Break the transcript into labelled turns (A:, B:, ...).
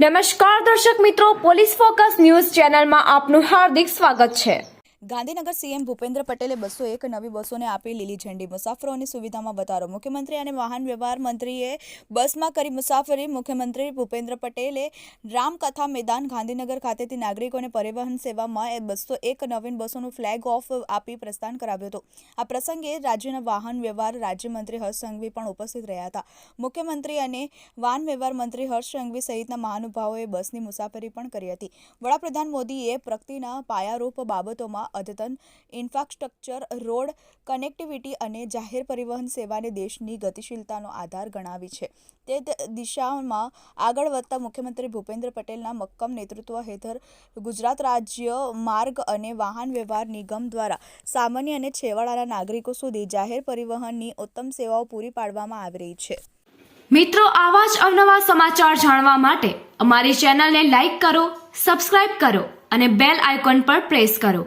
A: નમસ્કાર દર્શક મિત્રો પોલીસ ફોકસ ન્યૂઝ ચેનલમાં આપનું હાર્દિક સ્વાગત છે.
B: ગાંધીનગર સીએમ ભૂપેન્દ્ર પટેલે બસો એક નવી બસોને આપી લીલી ઝંડી. મુસાફરોની સુવિધામાં વધારો. મુખ્યમંત્રી અને વાહન વ્યવહાર મંત્રીએ બસમાં કરી મુસાફરી. મુખ્યમંત્રી ભૂપેન્દ્ર પટેલે રામકથા મેદાન, ગાંધીનગર ખાતેથી નાગરિકોને પરિવહન સેવામાં એ બસો એક નવીન બસોનું ફ્લેગ ઓફ આપી પ્રસ્થાન કરાવ્યું હતું. આ પ્રસંગે રાજ્યના વાહન વ્યવહાર રાજ્યમંત્રી હર્ષ સંઘવી પણ ઉપસ્થિત રહ્યા હતા. મુખ્યમંત્રી અને વાહન વ્યવહાર મંત્રી હર્ષ સંઘવી સહિતના મહાનુભાવોએ બસની મુસાફરી પણ કરી હતી. વડાપ્રધાન મોદીએ પ્રગતિના પાયારૂપ બાબતોમાં અદ્યતન ઇન્ફ્રાસ્ટ્રક્ચર, રોડ, કનેક્ટિવિટી અને જાહેર પરિવહન સેવાને દેશની ગતિશીલતાનો આધાર ગણાવી છે. તે દિશામાં આગળ વધતા મુખ્યમંત્રી ભૂપેન્દ્ર પટેલના મક્કમ નેતૃત્વ હેઠળ ગુજરાત રાજ્ય માર્ગ અને વાહન વ્યવહાર નિગમ દ્વારા સામાન્ય અને છેવાડાના નાગરિકો સુધી જાહેર પરિવહનની ઉત્તમ સેવાઓ પૂરી પાડવામાં આવી રહી છે.
A: મિત્રો, આવા જ અવનવા સમાચાર જાણવા માટે અમારી ચેનલને લાઈક કરો, સબસ્ક્રાઇબ કરો અને બેલ આઇકોન પર પ્રેસ કરો.